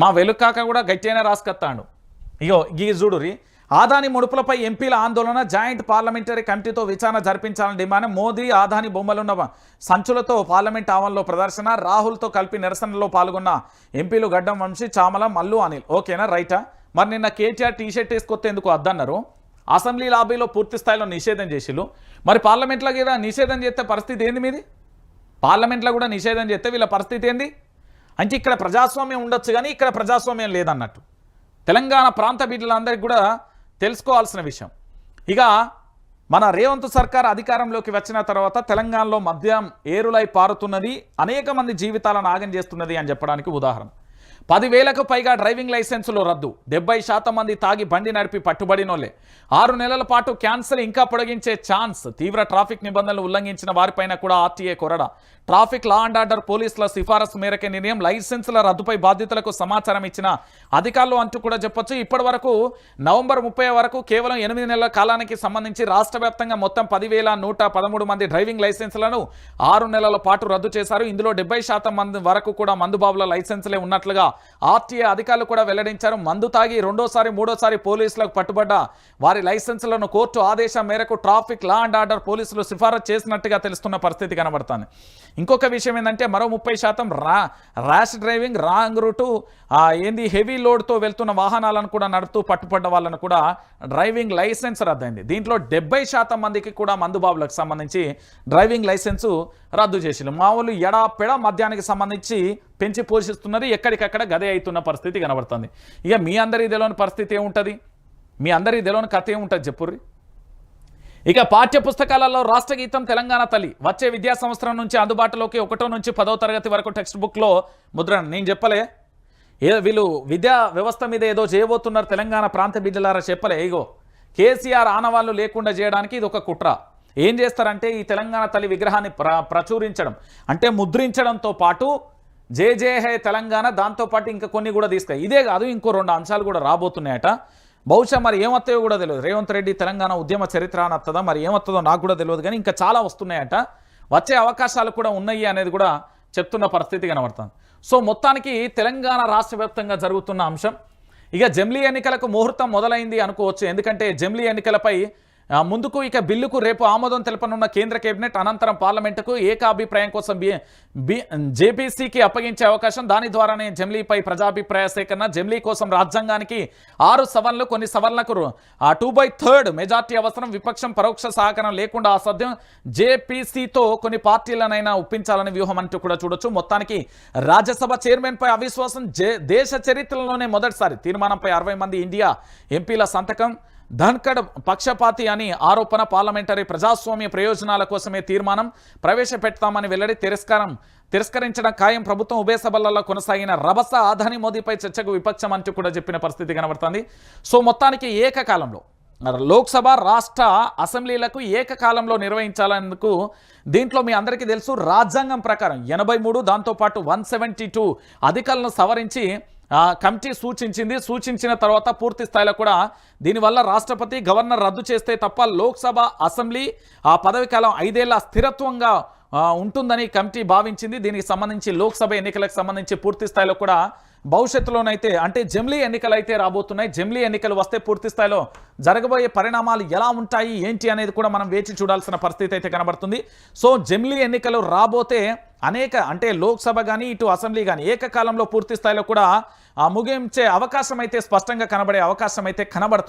మా వెలుక్కాక కూడా గట్టిగానే రాసుకొస్తాడు ఇగో గీ చూడురి ఆదాని ముడుపులపై ఎంపీల ఆందోళన జాయింట్ పార్లమెంటరీ కమిటీతో విచారణ జరిపించాలని డిమాండ్ మోదీ ఆదాని బొమ్మలున్న సంచులతో పార్లమెంట్ ఆవరణలో ప్రదర్శన రాహుల్తో కలిపి నిరసనలో పాల్గొన్న ఎంపీలు గడ్డం వంశీ చామల మల్లు అనిల్. ఓకేనా రైటా? మరి నిన్న కేటీఆర్ టీ షర్ట్ వేసుకొస్తే ఎందుకు వద్దన్నారు అసెంబ్లీ లాబీలో పూర్తి స్థాయిలో నిషేధం చేసిళ్ళు. మరి పార్లమెంట్లో కూడా నిషేధం చేస్తే పరిస్థితి ఏంది మీది? పార్లమెంట్లో కూడా నిషేధం చేస్తే వీళ్ళ పరిస్థితి ఏంది? అంటే ఇక్కడ ప్రజాస్వామ్యం ఉండొచ్చు కానీ ఇక్కడ ప్రజాస్వామ్యం లేదన్నట్టు. తెలంగాణ ప్రాంత బిడ్డలందరికీ కూడా తెలుసుకోవాల్సిన విషయం. ఇక మన రేవంత్ సర్కార్ అధికారంలోకి వచ్చిన తర్వాత తెలంగాణలో మద్యం ఏరులై పారుతున్నది అనేక మంది జీవితాలను ఆగం చేస్తున్నది అని చెప్పడానికి ఉదాహరణ. పదివేలకు పైగా డ్రైవింగ్ లైసెన్సులు రద్దు. డెబ్బై శాతం మంది తాగి బండి నడిపి పట్టుబడినోళ్ళే ఆరు నెలల పాటు క్యాన్సర్ ఇంకా పొడిగించే ఛాన్స్. తీవ్ర ట్రాఫిక్ నిబంధనలు ఉల్లంఘించిన వారిపైన కూడా ఆర్టీఏ కొరడ. ట్రాఫిక్ లా అండ్ ఆర్డర్ పోలీసుల సిఫారసు మేరకే నిర్ణయం లైసెన్సుల రద్దుపై బాధ్యతలకు సమాచారం ఇచ్చిన అధికారులు అంటూ కూడా చెప్పొచ్చు. ఇప్పటి వరకు నవంబర్ ముప్పై వరకు కేవలం ఎనిమిది నెలల కాలానికి సంబంధించి రాష్ట్ర మొత్తం పదివేల నూట పదమూడు మంది డ్రైవింగ్ లైసెన్సులను ఆరు నెలల పాటు రద్దు చేశారు. ఇందులో డెబ్బై శాతం మంది వరకు కూడా మందుబాబుల లైసెన్సులే ఉన్నట్లుగా ఆర్టీఏ అధికారులు కూడా వెల్లడించారు. మందు తాగి రెండోసారి మూడోసారి పోలీసులకు పట్టుబడ్డ వారి లైసెన్సులను కోర్టు ఆదేశం మేరకు ట్రాఫిక్ లా అండ్ ఆర్డర్ పోలీసులు సిఫారసు చేసినట్టుగా తెలుస్తున్న పరిస్థితి కనబడుతుంది. ఇంకొక విషయం ఏంటంటే మరో ముప్పై శాతం రా ర్యాష్ డ్రైవింగ్ రాంగ్ రూటు ఏంది హెవీ లోడ్తో వెళ్తున్న వాహనాలను కూడా నడుపుతూ పట్టుపడ్డ వాళ్ళను కూడా డ్రైవింగ్ లైసెన్స్ రద్దయింది. దీంట్లో డెబ్బై శాతం మందికి కూడా మందుబాబులకు సంబంధించి డ్రైవింగ్ లైసెన్సు రద్దు చేసింది మామూలు ఎడపెడ మద్యానికి సంబంధించి పెంచి పోషిస్తున్నది ఎక్కడికక్కడ గదే అవుతున్న పరిస్థితి కనబడుతుంది. ఇక మీ అందరి తెలియని పరిస్థితి ఏముంటుంది? మీ అందరి తెలియని కథ ఏముంటుంది చెప్పుర్రి? ఇక పాఠ్య పుస్తకాలలో రాష్ట్ర గీతం తెలంగాణ తల్లి. వచ్చే విద్యా సంవత్సరం నుంచి అందుబాటులోకి ఒకటో నుంచి పదో తరగతి వరకు టెక్స్ట్ బుక్లో ముద్రణ. నేను చెప్పలే. ఏ వీళ్ళు విద్యా వ్యవస్థ మీద ఏదో చేయబోతున్నారు తెలంగాణ ప్రాంత బిడ్డలారా చెప్పలే. ఇగో కేసీఆర్ ఆనవాళ్ళు లేకుండా చేయడానికి ఇది ఒక కుట్ర. ఏం చేస్తారంటే ఈ తెలంగాణ తల్లి విగ్రహాన్ని ప్ర ప్రచురించడం. అంటే ముద్రించడంతో పాటు జే జే హే తెలంగాణ దాంతోపాటు ఇంకా కొన్ని కూడా తీసుకు ఇదే కాదు ఇంకో రెండు అంశాలు కూడా రాబోతున్నాయట. బహుశా మరి ఏమొస్తాయో కూడా తెలియదు. రేవంత్ రెడ్డి తెలంగాణ ఉద్యమ చరిత్ర అని మరి ఏమొస్తుందో నాకు కూడా తెలియదు కానీ ఇంకా చాలా వస్తున్నాయట. వచ్చే అవకాశాలు కూడా ఉన్నాయి అనేది కూడా చెప్తున్న పరిస్థితి కనబడుతుంది. సో మొత్తానికి తెలంగాణ రాష్ట్ర వ్యాప్తంగా జరుగుతున్న అంశం ఇక జమ్లీ ఎన్నికలకు ముహూర్తం మొదలైంది అనుకోవచ్చు. ఎందుకంటే జమ్లీ ఎన్నికలపై ముందుకు ఇక బిల్లుకు రేపు ఆమోదం తెలపనున్న కేంద్ర కేబినెట్ అనంతరం పార్లమెంటుకు ఏకాభిప్రాయం కోసం బి బి జేపీసీకి అప్పగించే అవకాశం. దాని ద్వారానే జమ్లీపై ప్రజాభిప్రాయ సేకరణ. జమ్లీ కోసం రాజ్యాంగానికి ఆరు సవరణలు కొన్ని సవరణలకు ఆ టూ బై థర్డ్ మెజార్టీ అవసరం. విపక్షం పరోక్ష సహకారం లేకుండా అసాధ్యం. జేపీసీతో కొన్ని పార్టీలనైనా ఒప్పించాలని వ్యూహం అంటూ కూడా చూడొచ్చు. మొత్తానికి రాజ్యసభ చైర్మన్పై అవిశ్వాసం. దేశ చరిత్రలోనే మొదటిసారి తీర్మానంపై అరవై మంది ఇండియా ఎంపీల సంతకం. ధన్కడ్ పక్షపాతి అని ఆరోపణ పార్లమెంటరీ ప్రజాస్వామ్య ప్రయోజనాల కోసమే తీర్మానం ప్రవేశపెడతామని వెల్లడి తిరస్కారం తిరస్కరించడం ఖాయం ప్రభుత్వం ఉభయ సభలలో కొనసాగిన రభస ఆధాని మోదీపై చర్చకు విపక్షం అంటూ కూడా చెప్పిన పరిస్థితి కనబడుతుంది. సో మొత్తానికి ఏకకాలంలో లోక్సభ రాష్ట్ర అసెంబ్లీలకు ఏకకాలంలో నిర్వహించాలనేందుకు దీంట్లో మీ అందరికీ తెలుసు రాజ్యాంగం ప్రకారం ఎనభై మూడు దాంతోపాటు వన్ సెవెంటీ టూ అధికారులను సవరించి కమిటీ సూచించింది. సూచించిన తర్వాత పూర్తి స్థాయిలో కూడా దీనివల్ల రాష్ట్రపతి గవర్నర్ రద్దు చేస్తే తప్ప లోక్సభ అసెంబ్లీ ఆ పదవికాలం ఐదేళ్ళ స్థిరత్వంగా ఉంటుందని కమిటీ భావించింది. దీనికి సంబంధించి లోక్సభ ఎన్నికలకు సంబంధించి పూర్తి స్థాయిలో కూడా భవిష్యత్తులోనైతే అంటే జమ్లీ ఎన్నికలు అయితే రాబోతున్నాయి జమ్లీ ఎన్నికలు వస్తే పూర్తి స్థాయిలో జరగబోయే పరిణామాలు ఎలా ఉంటాయి ఏంటి అనేది కూడా మనం వేచి చూడాల్సిన పరిస్థితి అయితే కనబడుతుంది. సో జమ్లీ ఎన్నికలు రాబోతే అనేక అంటే లోక్సభ కానీ ఇటు అసెంబ్లీ కానీ ఏకకాలంలో పూర్తి స్థాయిలో కూడా ముగించే అవకాశం అయితే స్పష్టంగా కనబడే అవకాశం అయితే కనబడుతుంది.